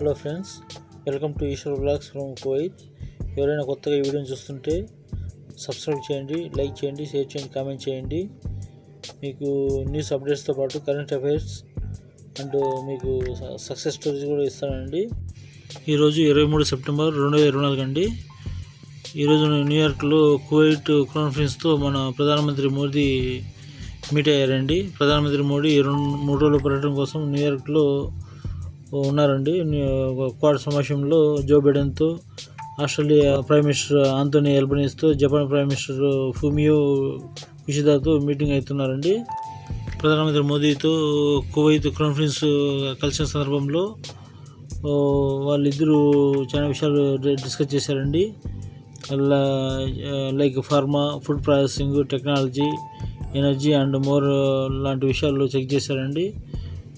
Hello friends welcome to Eshwar blogs from Kuwait ఎవరైనా కొత్తగా ఈ వీడియోని చూస్తుంటే సబ్స్క్రైబ్ చేయండి లైక్ చేయండి షేర్ చేయండి కామెంట్ చేయండి. మీకు న్యూస్ అప్డేట్స్తో పాటు కరెంట్ అఫైర్స్ అండ్ మీకు సక్సెస్ స్టోరీస్ కూడా ఇస్తానండి. ఈరోజు ఇరవై మూడు సెప్టెంబర్ రెండు వేల ఇరవై నాలుగు అండి. ఈరోజు న్యూయార్క్లో కువైట్ కాన్ఫరెన్స్తో మన ప్రధానమంత్రి మోదీ మీట్ అయ్యారండి. ప్రధానమంత్రి మోడీ రెండు మూడు రోజుల పర్యటన కోసం న్యూయార్క్లో ఉన్నారండి. క్వార్టర్ సమావేశంలో జో బైడెన్తో ఆస్ట్రేలియా ప్రైమ్ మినిస్టర్ ఆంటోనీ ఎల్బనీస్తో జపాన్ ప్రైమ్ మినిస్టర్ ఫుమియో కుషిదాతో మీటింగ్ అవుతున్నారండి. ప్రధానమంత్రి మోదీతో కువైత్ కాన్ఫరెన్స్ కలిసిన సందర్భంలో వాళ్ళిద్దరూ చాలా విషయాలు డిస్కస్ చేశారండి. అలా like pharma food processing technology energy and more లాంటి విషయాలు చెక్ చేశారండి.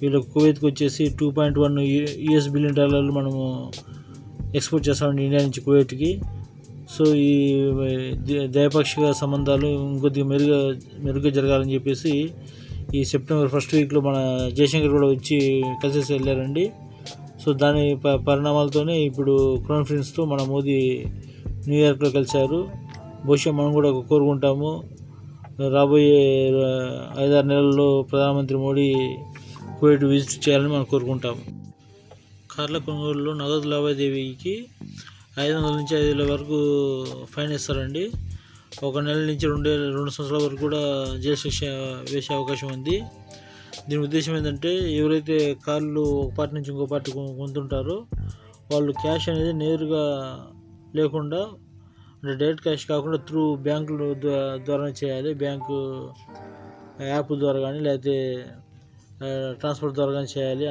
వీళ్ళకి కువైత్కి వచ్చేసి two point one US billion డాలర్లు మనము ఎక్స్పోర్ట్ చేస్తామండి ఇండియా నుంచి కువైట్కి సో ఈ ద్వైపాక్షిక సంబంధాలు ఇంకొద్దిగా మెరుగు మెరుగ్గా జరగాలని చెప్పేసి ఈ సెప్టెంబర్ ఫస్ట్ వీక్లో మన జయశంకర్ కూడా వచ్చి కలిసేసి వెళ్ళారండి. సో దాని ప పరిణామాలతోనే ఇప్పుడు కాన్ఫరెన్స్తో మన మోదీ న్యూయార్క్లో కలిశారు. బహుశా మనం కూడా కోరుకుంటాము. రాబోయే ఐదారు నెలల్లో ప్రధానమంత్రి మోడీ కువైట్ విజిట్ చేయాలని మనం కోరుకుంటాము కార్ల కొనుగోలులో నగదు లావాదేవీకి ఐదు వందల నుంచి ఐదు వేల వరకు ఫైన్ ఇస్తారండి ఒక నెల నుంచి రెండు రెండు సంవత్సరాల వరకు కూడా జైలు శిక్ష వేసే అవకాశం ఉంది. దీని ఉద్దేశం ఏంటంటే ఎవరైతే కార్లు ఒక పార్టీ నుంచి ఇంకో పార్టీ కొంటుంటారో వాళ్ళు క్యాష్ అనేది నేరుగా లేకుండా అంటే డైరెక్ట్ క్యాష్ కాకుండా త్రూ బ్యాంకుల ద్వారా ద్వారానే చేయాలి. బ్యాంకు యాప్ ద్వారా కానీ లేకపోతే ట్రాన్స్పోర్ట్ ద్వారా కానీ చేయాలి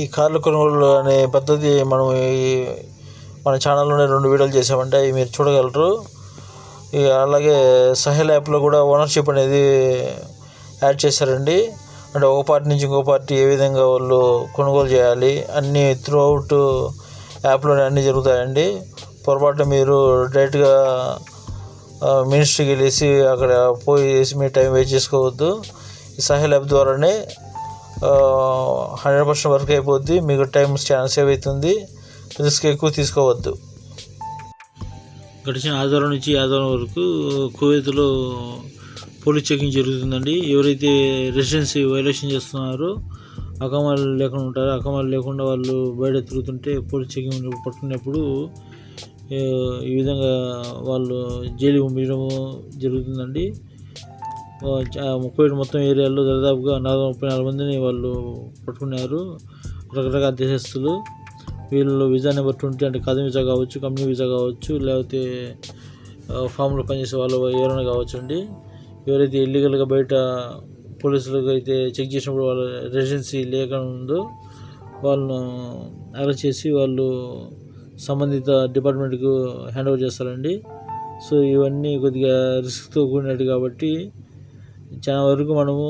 ఈ కార్ల కొనుగోలు అనే పద్ధతి మనం ఈ మన ఛానల్లోనే రెండు వీడియోలు చేసామంటే అవి మీరు చూడగలరు. ఇక అలాగే సహెల్ యాప్లో కూడా ఓనర్షిప్ అనేది యాడ్ చేశారండి. అంటే ఒక పార్టీ నుంచి ఇంకో పార్టీ ఏ విధంగా వాళ్ళు కొనుగోలు చేయాలి అన్నీ త్రూ అవుట్ యాప్లోనే అన్నీ జరుగుతాయండి. పొరపాటు మీరు డైరెక్ట్గా మినిస్ట్రీకి వెళ్ళేసి అక్కడ పోయి మీ టైం వేస్ట్ చేసుకోవద్దు. ఈ సహెల్ యాప్ ద్వారానే హండ్రెడ్ పర్సెంట్ వర్క్ అయిపోద్ది. మీకు టైం ఛాన్స్ సేవ్ అవుతుంది రిస్క్ ఎక్కువ తీసుకోవద్దు. గడిచిన ఆదివారం నుంచి ఆదివారం వరకు కువైత్లో పోలీస్ చెకింగ్ జరుగుతుందండి. ఎవరైతే రెసిడెన్సీ వైలేషన్ చేస్తున్నారో అకమాలు లేకుండా ఉంటారో. అకమాలు లేకుండా వాళ్ళు బయట తిరుగుతుంటే పోలీస్ చెకింగ్ పట్టుకున్నప్పుడు ఈ విధంగా వాళ్ళు జైలు పంపించడము జరుగుతుందండి. ముప్పై మొత్తం ఏరియాలో దాదాపుగా నలభై ముప్పై నాలుగు మందిని వాళ్ళు పట్టుకున్నారు. రకరకాల దేశస్తులు. వీళ్ళు వీజా నెంబర్ ఉంటే అంటే కథం వీజా కావచ్చు కంపెనీ వీజా కావచ్చు లేకపోతే ఫామ్లో పనిచేసే వాళ్ళు ఎవరైనా కావచ్చు అండి. ఎవరైతే ఇల్లీగల్గా బయట పోలీసులకు అయితే చెక్ చేసినప్పుడు వాళ్ళ రెసిడెన్సీ లేకుండా ఉందో వాళ్ళను అరెస్ట్ చేసి వాళ్ళు సంబంధిత డిపార్ట్మెంట్కు హ్యాండ్ ఓవర్ చేస్తారండి. సో ఇవన్నీ కొద్దిగా రిస్క్తో కూడినట్టు కాబట్టి చాలా వరకు మనము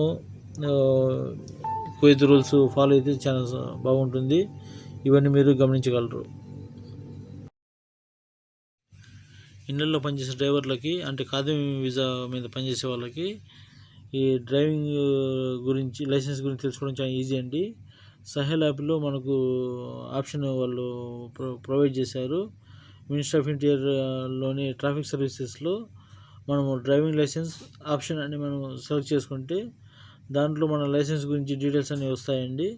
ఆ, కువైత్ రూల్స్ ఫాలో అయితే చాలా బాగుంటుంది. ఇవన్నీ మీరు గమనించగలరు. ఇళ్ళల్లో పనిచేసే డ్రైవర్లకి అంటే ఖాదీ వీసా మీద పనిచేసే వాళ్ళకి ఈ డ్రైవింగ్ గురించి లైసెన్స్ గురించి తెలుసుకోవడం చాలా ఈజీ అండి. సహెల్ యాప్లో మనకు ఆప్షన్ వాళ్ళు ప్రొ ప్రొవైడ్ చేశారు. మినిస్టర్ ఆఫ్ ఇంటీరియర్లోని ట్రాఫిక్ సర్వీసెస్లో మనము డ్రైవింగ్ లైసెన్స్ ఆప్షన్ అని మనం సెలెక్ట్ చేసుకుంటే దాంట్లో మన లైసెన్స్ గురించి డీటెయిల్స్ అన్నీ వస్తాయండి.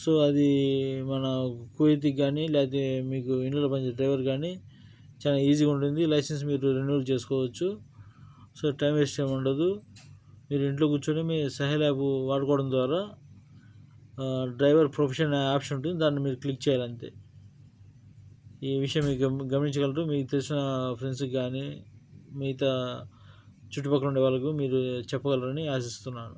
సో అది మన కువైత్కి కానీ లేకపోతే మీకు ఇంట్లో పనిచేసే డ్రైవర్ కానీ చాలా ఈజీగా ఉంటుంది. లైసెన్స్ మీరు రెన్యూవల్ చేసుకోవచ్చు. సో టైం వేస్ట్ ఏమి ఉండదు. మీరు ఇంట్లో కూర్చొని మీ సహెల్ యాప్ వాడుకోవడం ద్వారా డ్రైవర్ ప్రొఫెషన్ ఆప్షన్ ఉంటుంది. దాన్ని మీరు క్లిక్ చేయాలి అంతే. ఈ విషయం మీకు గమనించగలరు. మీకు తెలిసిన ఫ్రెండ్స్కి కానీ మిగతా చుట్టుపక్కల ఉండే వాళ్ళకు మీరు చెప్పగలరని ఆశిస్తున్నాను.